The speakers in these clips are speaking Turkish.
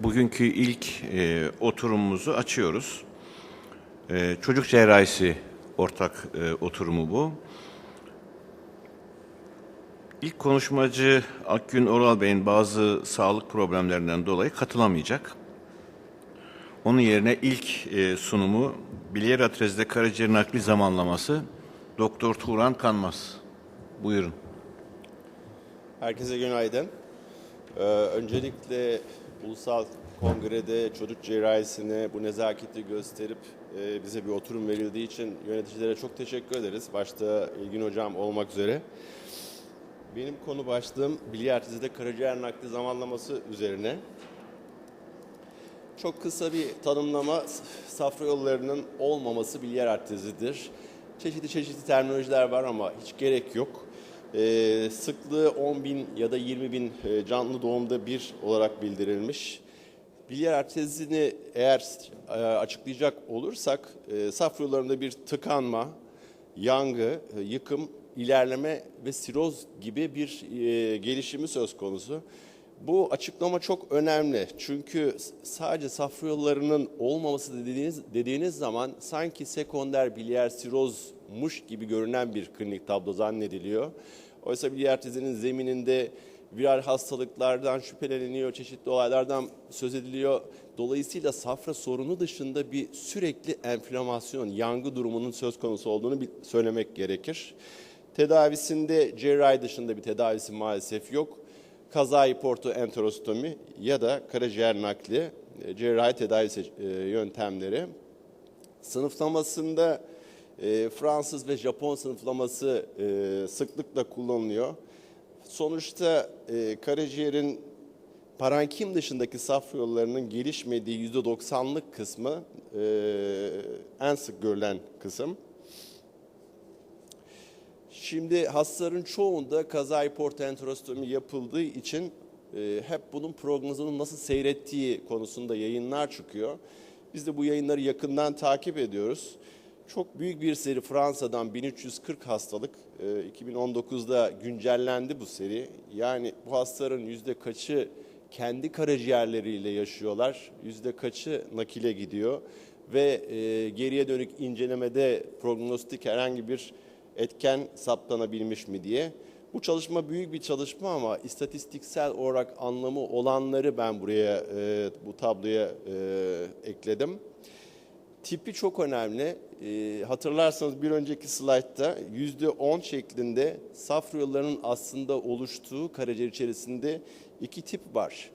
bugünkü ilk e, oturumumuzu açıyoruz. E, çocuk cerrahisi ortak e, oturumu bu. İlk konuşmacı Akgün Oral Bey'in bazı sağlık problemlerinden dolayı katılamayacak. Onun yerine ilk e, sunumu Bilyer Atrez'de karaciğer nakli zamanlaması Doktor Turan Kanmaz. Buyurun. Herkese günaydın. Ee, öncelikle Ulusal Kongre'de çocuk cerrahisine bu nezaketi gösterip e, bize bir oturum verildiği için yöneticilere çok teşekkür ederiz. Başta İlgin Hocam olmak üzere. Benim konu başlığım bilyartizide karaciğer nakli zamanlaması üzerine. Çok kısa bir tanımlama, safra yollarının olmaması bilyar artrizidir. Çeşitli çeşitli terminolojiler var ama hiç gerek yok. Ee, sıklığı 10 bin ya da 20 bin e, canlı doğumda bir olarak bildirilmiş. Bilyar artrizini eğer e, açıklayacak olursak e, yollarında bir tıkanma, yangı, e, yıkım, ilerleme ve siroz gibi bir e, gelişimi söz konusu. Bu açıklama çok önemli çünkü sadece safra yollarının olmaması dediğiniz, dediğiniz zaman sanki sekonder biliyer sirozmuş gibi görünen bir klinik tablo zannediliyor. Oysa biliyer tezinin zemininde viral hastalıklardan şüpheleniyor, çeşitli olaylardan söz ediliyor. Dolayısıyla safra sorunu dışında bir sürekli enflamasyon, yangı durumunun söz konusu olduğunu söylemek gerekir. Tedavisinde cerrahi dışında bir tedavisi maalesef yok kazayı porto enterostomi ya da karaciğer nakli e, cerrahi tedavi e, yöntemleri. Sınıflamasında e, Fransız ve Japon sınıflaması e, sıklıkla kullanılıyor. Sonuçta e, karaciğerin parenkim dışındaki safra yollarının gelişmediği %90'lık kısmı e, en sık görülen kısım. Şimdi hastaların çoğunda kazayı portentrostomi yapıldığı için e, hep bunun prognozunun nasıl seyrettiği konusunda yayınlar çıkıyor. Biz de bu yayınları yakından takip ediyoruz. Çok büyük bir seri Fransa'dan 1340 hastalık e, 2019'da güncellendi bu seri. Yani bu hastaların yüzde kaçı kendi karaciğerleriyle yaşıyorlar, yüzde kaçı nakile gidiyor ve e, geriye dönük incelemede prognostik herhangi bir etken saptanabilmiş mi diye. Bu çalışma büyük bir çalışma ama istatistiksel olarak anlamı olanları ben buraya e, bu tabloya e, ekledim. Tipi çok önemli. E, hatırlarsanız bir önceki slaytta yüzde on şeklinde safra yollarının aslında oluştuğu karaciğer içerisinde iki tip var.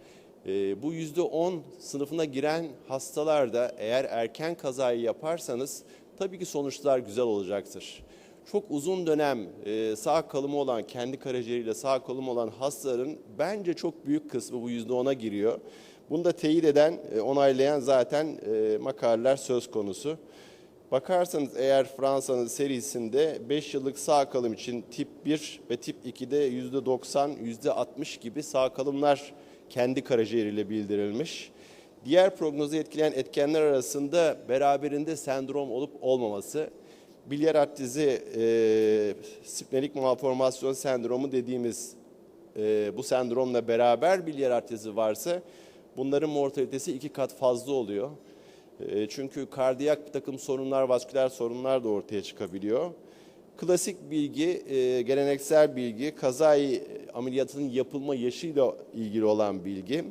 E, bu yüzde on sınıfına giren hastalarda eğer erken kazayı yaparsanız tabii ki sonuçlar güzel olacaktır çok uzun dönem e, sağ kalımı olan, kendi karaciğeriyle sağ kalımı olan hastaların bence çok büyük kısmı bu yüzde ona giriyor. Bunu da teyit eden, e, onaylayan zaten e, makaleler söz konusu. Bakarsanız eğer Fransa'nın serisinde 5 yıllık sağ kalım için tip 1 ve tip 2'de %90, %60 gibi sağ kalımlar kendi karaciğeriyle bildirilmiş. Diğer prognozu etkileyen etkenler arasında beraberinde sendrom olup olmaması bilyar artrizi e, splenik malformasyon sendromu dediğimiz e, bu sendromla beraber bilyar artrizi varsa bunların mortalitesi iki kat fazla oluyor. E, çünkü kardiyak bir takım sorunlar, vasküler sorunlar da ortaya çıkabiliyor. Klasik bilgi, e, geleneksel bilgi, kazayı ameliyatının yapılma yaşıyla ilgili olan bilgi.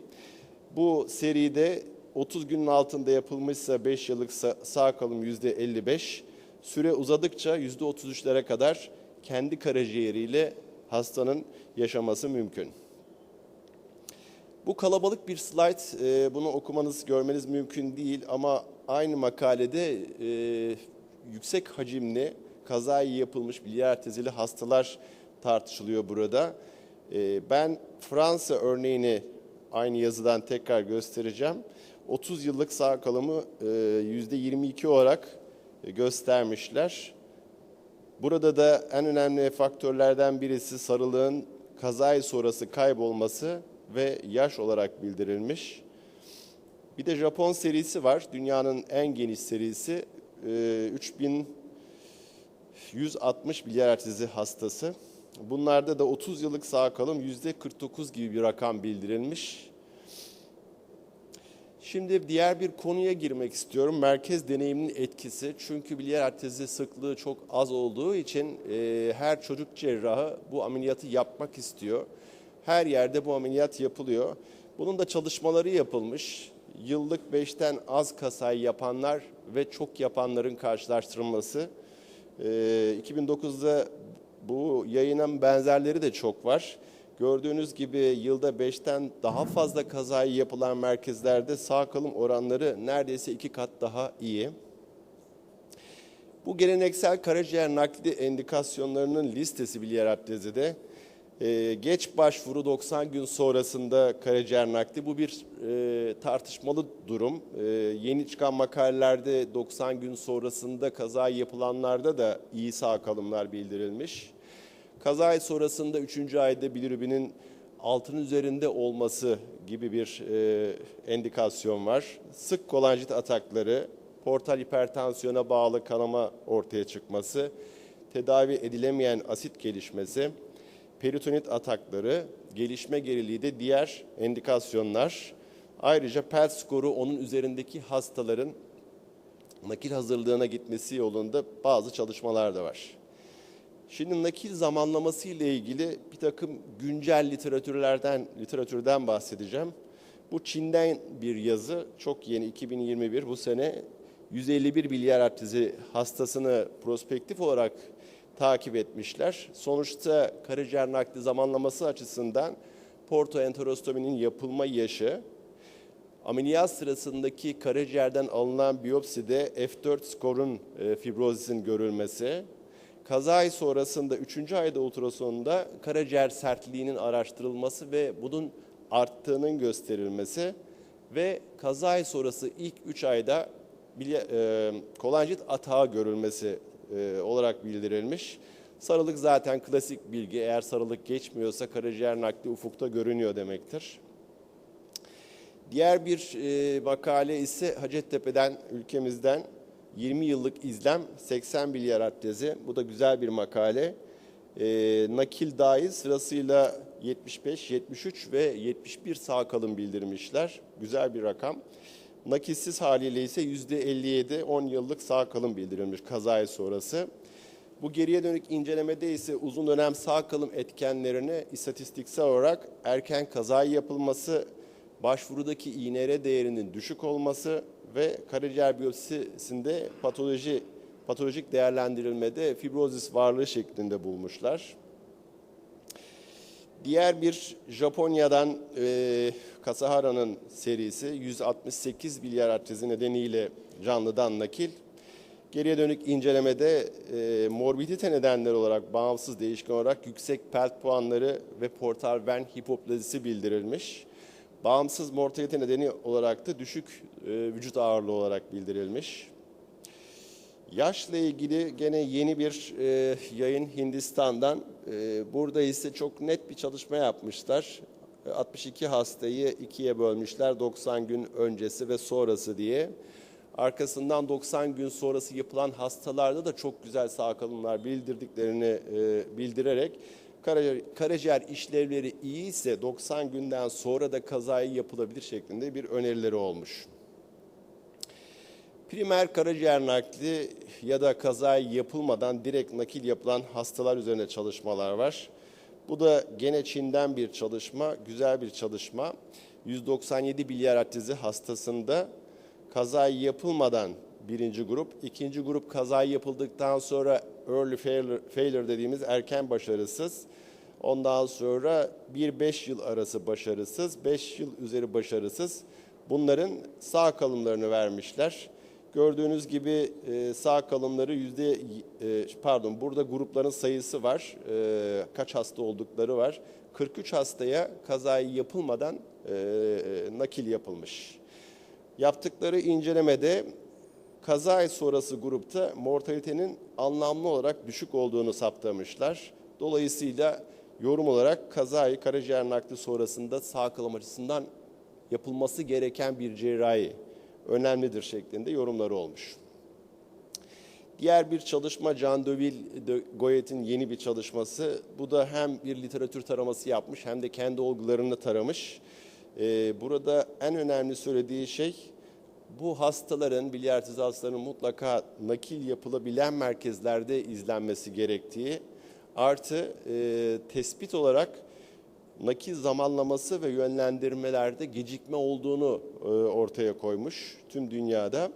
Bu seride 30 günün altında yapılmışsa 5 yıllık sağ kalım %55, süre uzadıkça yüzde 33'lere kadar kendi karaciğeriyle hastanın yaşaması mümkün. Bu kalabalık bir slide, e, bunu okumanız, görmeniz mümkün değil ama aynı makalede e, yüksek hacimli kazayı yapılmış bilyar tezili hastalar tartışılıyor burada. E, ben Fransa örneğini aynı yazıdan tekrar göstereceğim. 30 yıllık sağ kalımı e, %22 olarak göstermişler. Burada da en önemli faktörlerden birisi sarılığın kazayı sonrası kaybolması ve yaş olarak bildirilmiş. Bir de Japon serisi var. Dünyanın en geniş serisi. 3160 bilyar artrizi hastası. Bunlarda da 30 yıllık sağ kalım %49 gibi bir rakam bildirilmiş. Şimdi diğer bir konuya girmek istiyorum. Merkez deneyiminin etkisi. Çünkü biliyer artezi sıklığı çok az olduğu için e, her çocuk cerrahı bu ameliyatı yapmak istiyor. Her yerde bu ameliyat yapılıyor. Bunun da çalışmaları yapılmış. Yıllık 5'ten az kasayı yapanlar ve çok yapanların karşılaştırılması. E, 2009'da bu yayının benzerleri de çok var. Gördüğünüz gibi yılda 5'ten daha fazla kazayı yapılan merkezlerde sağ kalım oranları neredeyse iki kat daha iyi. Bu geleneksel karaciğer nakli endikasyonlarının listesi biliyer abdezide. Ee, geç başvuru 90 gün sonrasında karaciğer nakli bu bir e, tartışmalı durum. Ee, yeni çıkan makalelerde 90 gün sonrasında kaza yapılanlarda da iyi sağ kalımlar bildirilmiş. Kaza sonrasında 3. ayda bilirubinin altın üzerinde olması gibi bir e, endikasyon var. Sık kolanjit atakları, portal hipertansiyona bağlı kanama ortaya çıkması, tedavi edilemeyen asit gelişmesi, peritonit atakları, gelişme geriliği de diğer endikasyonlar. Ayrıca PET skoru onun üzerindeki hastaların nakil hazırlığına gitmesi yolunda bazı çalışmalar da var. Şimdi nakil zamanlaması ile ilgili bir takım güncel literatürlerden literatürden bahsedeceğim. Bu Çin'den bir yazı, çok yeni 2021 bu sene 151 bilyar artrizi hastasını prospektif olarak takip etmişler. Sonuçta karaciğer nakli zamanlaması açısından portoenterostominin yapılma yaşı, ameliyat sırasındaki karaciğerden alınan biyopside F4 skorun e, fibrozisinin görülmesi, kaza sonrasında 3. ayda ultrasonda karaciğer sertliğinin araştırılması ve bunun arttığının gösterilmesi ve kaza sonrası ilk 3 ayda bilye, e, kolanjit atağı görülmesi e, olarak bildirilmiş. Sarılık zaten klasik bilgi. Eğer sarılık geçmiyorsa karaciğer nakli ufukta görünüyor demektir. Diğer bir e, makale ise Hacettepe'den, ülkemizden 20 yıllık izlem 80 bilyar artezi. Bu da güzel bir makale. E, nakil dahil sırasıyla 75, 73 ve 71 sağ kalım bildirmişler. Güzel bir rakam. Nakilsiz haliyle ise %57 10 yıllık sağ kalım bildirilmiş kazaya sonrası. Bu geriye dönük incelemede ise uzun dönem sağ kalım etkenlerini istatistiksel olarak erken kaza yapılması, başvurudaki INR değerinin düşük olması ve karaciğer biyopsisinde patoloji patolojik değerlendirilmede fibrozis varlığı şeklinde bulmuşlar. Diğer bir Japonya'dan e, Kasahara'nın serisi 168 bilyar artrizi nedeniyle canlıdan nakil. Geriye dönük incelemede e, morbidite nedenleri olarak bağımsız değişken olarak yüksek pelt puanları ve portal ven hipoplazisi bildirilmiş. Bağımsız mortalite nedeni olarak da düşük e, vücut ağırlığı olarak bildirilmiş. Yaşla ilgili gene yeni bir e, yayın Hindistan'dan. E, burada ise çok net bir çalışma yapmışlar. 62 hastayı ikiye bölmüşler 90 gün öncesi ve sonrası diye. Arkasından 90 gün sonrası yapılan hastalarda da çok güzel sağ kalımlar bildirdiklerini e, bildirerek karaciğer, karaciğer işlevleri iyi ise 90 günden sonra da kazayı yapılabilir şeklinde bir önerileri olmuş. Primer karaciğer nakli ya da kazayı yapılmadan direkt nakil yapılan hastalar üzerine çalışmalar var. Bu da gene Çin'den bir çalışma, güzel bir çalışma. 197 bilyar artrizi hastasında kazayı yapılmadan birinci grup, ikinci grup kazayı yapıldıktan sonra early failure, failure dediğimiz erken başarısız. Ondan sonra 1-5 yıl arası başarısız, 5 yıl üzeri başarısız. Bunların sağ kalımlarını vermişler. Gördüğünüz gibi e, sağ kalımları yüzde e, pardon burada grupların sayısı var. E, kaç hasta oldukları var. 43 hastaya kazayı yapılmadan nakil yapılmış. Yaptıkları incelemede kaza sonrası grupta mortalitenin anlamlı olarak düşük olduğunu saptamışlar. Dolayısıyla yorum olarak kazayı karaciğer nakli sonrasında sağ kalım açısından yapılması gereken bir cerrahi önemlidir şeklinde yorumları olmuş. Diğer bir çalışma Jean Deville de Goyet'in yeni bir çalışması. Bu da hem bir literatür taraması yapmış hem de kendi olgularını taramış. Ee, burada en önemli söylediği şey bu hastaların, bilyartiz hastaların mutlaka nakil yapılabilen merkezlerde izlenmesi gerektiği artı e, tespit olarak nakil zamanlaması ve yönlendirmelerde gecikme olduğunu e, ortaya koymuş tüm dünyada.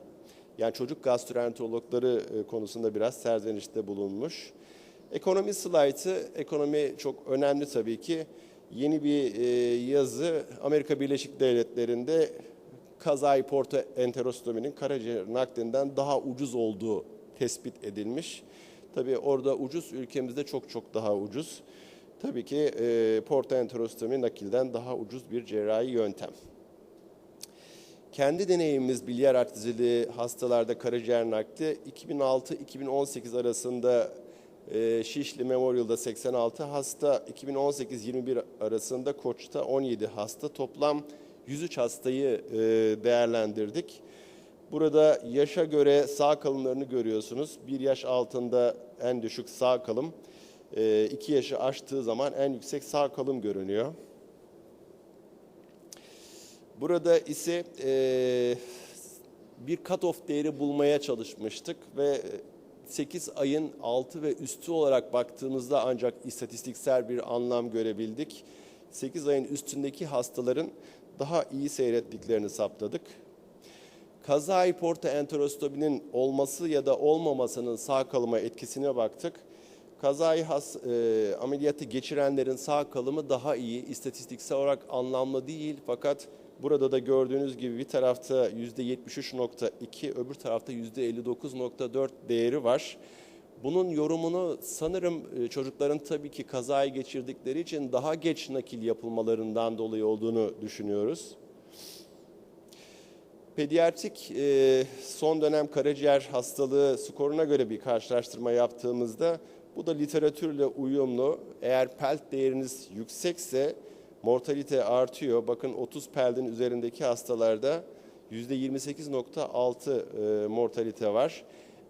Yani çocuk gastroenterologları e, konusunda biraz serzenişte bulunmuş. Ekonomi slaytı, ekonomi çok önemli tabii ki. Yeni bir e, yazı Amerika Birleşik Devletleri'nde kazayı porta enterostominin karaciğer naklinden daha ucuz olduğu tespit edilmiş. Tabii orada ucuz, ülkemizde çok çok daha ucuz. Tabii ki e, porta enterostomi nakilden daha ucuz bir cerrahi yöntem. Kendi deneyimimiz bilyar artrizili hastalarda karaciğer nakli 2006-2018 arasında e, Şişli Memorial'da 86 hasta, 2018-21 arasında Koç'ta 17 hasta, toplam 103 hastayı e, değerlendirdik. Burada yaşa göre sağ kalımlarını görüyorsunuz. Bir yaş altında en düşük sağ kalım, e, iki yaşı aştığı zaman en yüksek sağ kalım görünüyor. Burada ise e, bir cut-off değeri bulmaya çalışmıştık ve 8 ayın altı ve üstü olarak baktığımızda ancak istatistiksel bir anlam görebildik. 8 ayın üstündeki hastaların daha iyi seyrettiklerini saptadık. Kaza porta enterostominin olması ya da olmamasının sağ kalıma etkisine baktık. Kazayı has, e, ameliyatı geçirenlerin sağ kalımı daha iyi, istatistiksel olarak anlamlı değil fakat burada da gördüğünüz gibi bir tarafta %73.2, öbür tarafta %59.4 değeri var. Bunun yorumunu sanırım e, çocukların tabii ki kazayı geçirdikleri için daha geç nakil yapılmalarından dolayı olduğunu düşünüyoruz. Pediatrik e, son dönem karaciğer hastalığı skoruna göre bir karşılaştırma yaptığımızda bu da literatürle uyumlu. Eğer pelt değeriniz yüksekse mortalite artıyor. Bakın 30 peltin üzerindeki hastalarda %28.6 e, mortalite var.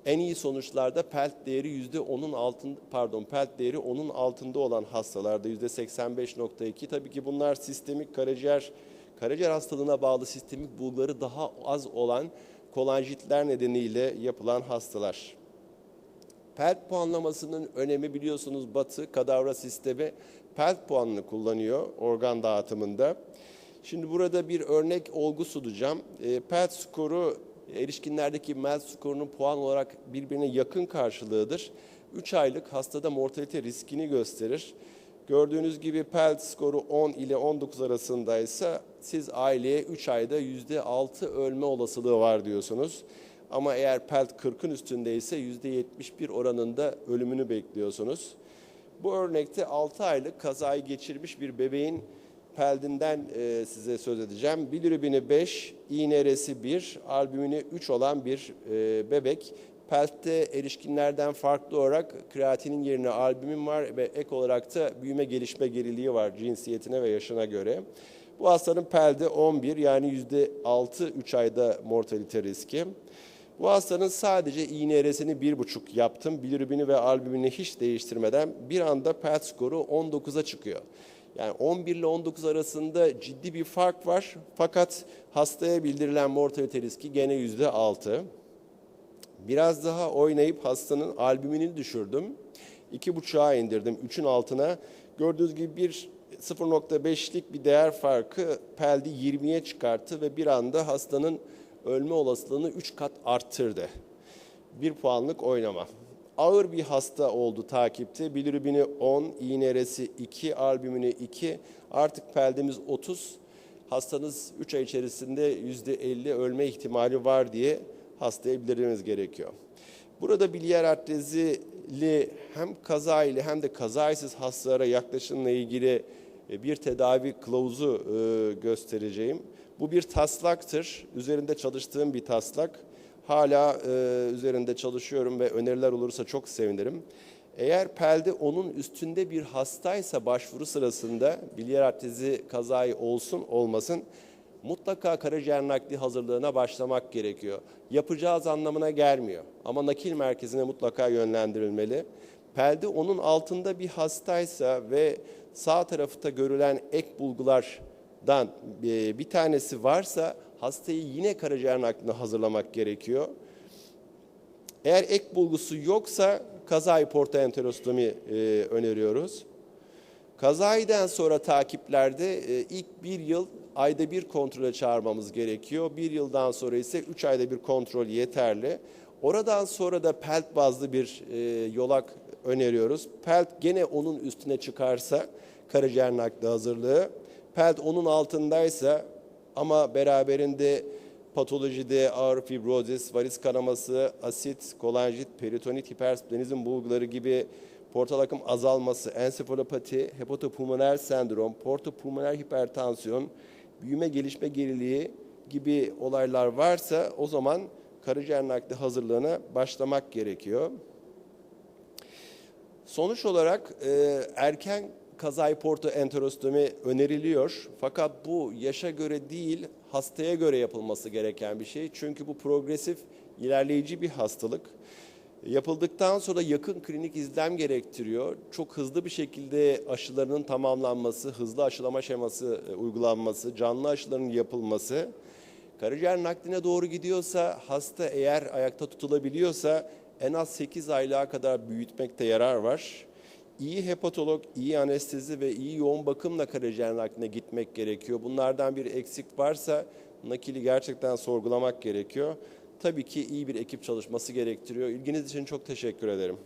En iyi sonuçlarda pelt değeri %10'un altında pardon pelt değeri 10'un altında olan hastalarda %85.2. Tabii ki bunlar sistemik karaciğer karaciğer hastalığına bağlı sistemik bulguları daha az olan kolanjitler nedeniyle yapılan hastalar. PELT puanlamasının önemi biliyorsunuz Batı kadavra sistemi PELT puanını kullanıyor organ dağıtımında. Şimdi burada bir örnek olgu sunacağım. E, PELT skoru erişkinlerdeki MELT skorunun puan olarak birbirine yakın karşılığıdır. 3 aylık hastada mortalite riskini gösterir. Gördüğünüz gibi PELT skoru 10 ile 19 arasındaysa siz aileye 3 ayda %6 ölme olasılığı var diyorsunuz. Ama eğer PELT 40'ın üstündeyse %71 oranında ölümünü bekliyorsunuz. Bu örnekte 6 aylık kazayı geçirmiş bir bebeğin peldinden e, size söz edeceğim. Bilirubini 5, INR'si 1, albümini 3 olan bir e, bebek. Peltte erişkinlerden farklı olarak kreatinin yerine albümin var ve ek olarak da büyüme gelişme geriliği var cinsiyetine ve yaşına göre. Bu hastanın pelde 11 yani %6 3 ayda mortalite riski. Bu hastanın sadece INR'sini 1,5 yaptım. Bilirubini ve albümini hiç değiştirmeden bir anda PET skoru 19'a çıkıyor. Yani 11 ile 19 arasında ciddi bir fark var. Fakat hastaya bildirilen mortalite riski gene %6. Biraz daha oynayıp hastanın albümünü düşürdüm. 2,5'a indirdim 3'ün altına. Gördüğünüz gibi bir 0.5'lik bir değer farkı peldi 20'ye çıkarttı ve bir anda hastanın ölme olasılığını 3 kat arttırdı. Bir puanlık oynama. Ağır bir hasta oldu takipte. Bilirubini 10, INR'si 2, albümünü 2. Artık peldimiz 30. Hastanız 3 ay içerisinde %50 ölme ihtimali var diye hastaya bildirmemiz gerekiyor. Burada bilyar artrezili hem kaza ile hem de kazaysız hastalara yaklaşımla ilgili e, bir tedavi kılavuzu e, göstereceğim. Bu bir taslaktır. Üzerinde çalıştığım bir taslak. Hala e, üzerinde çalışıyorum ve öneriler olursa çok sevinirim. Eğer pelde onun üstünde bir hastaysa başvuru sırasında bilyar artrezi kazayı olsun olmasın mutlaka karaciğer nakli hazırlığına başlamak gerekiyor. Yapacağız anlamına gelmiyor ama nakil merkezine mutlaka yönlendirilmeli. Pelde onun altında bir hastaysa ve sağ tarafta görülen ek bulgular dan e, bir tanesi varsa hastayı yine karaciğer nakline hazırlamak gerekiyor. Eğer ek bulgusu yoksa kaza hiportoenterostomi e, öneriyoruz. Kazayden sonra takiplerde e, ilk bir yıl ayda bir kontrole çağırmamız gerekiyor. Bir yıldan sonra ise üç ayda bir kontrol yeterli. Oradan sonra da pelt bazlı bir yolak öneriyoruz. Pelt gene onun üstüne çıkarsa karaciğer nakli hazırlığı. Pelt onun altındaysa ama beraberinde patolojide ağır fibrozis, varis kanaması, asit, kolanjit, peritonit, hipersplenizm bulguları gibi portal akım azalması, ensefalopati, hepatopulmoner sendrom, portopulmoner hipertansiyon, büyüme gelişme geriliği gibi olaylar varsa o zaman karaciğer nakli hazırlığına başlamak gerekiyor. Sonuç olarak e, erken kaza porto enterostomi öneriliyor. Fakat bu yaşa göre değil, hastaya göre yapılması gereken bir şey. Çünkü bu progresif, ilerleyici bir hastalık. Yapıldıktan sonra yakın klinik izlem gerektiriyor. Çok hızlı bir şekilde aşılarının tamamlanması, hızlı aşılama şeması e, uygulanması, canlı aşıların yapılması. Karaciğer nakline doğru gidiyorsa, hasta eğer ayakta tutulabiliyorsa en az 8 aylığa kadar büyütmekte yarar var. İyi hepatolog, iyi anestezi ve iyi yoğun bakımla karaciğer nakline gitmek gerekiyor. Bunlardan bir eksik varsa nakili gerçekten sorgulamak gerekiyor. Tabii ki iyi bir ekip çalışması gerektiriyor. İlginiz için çok teşekkür ederim.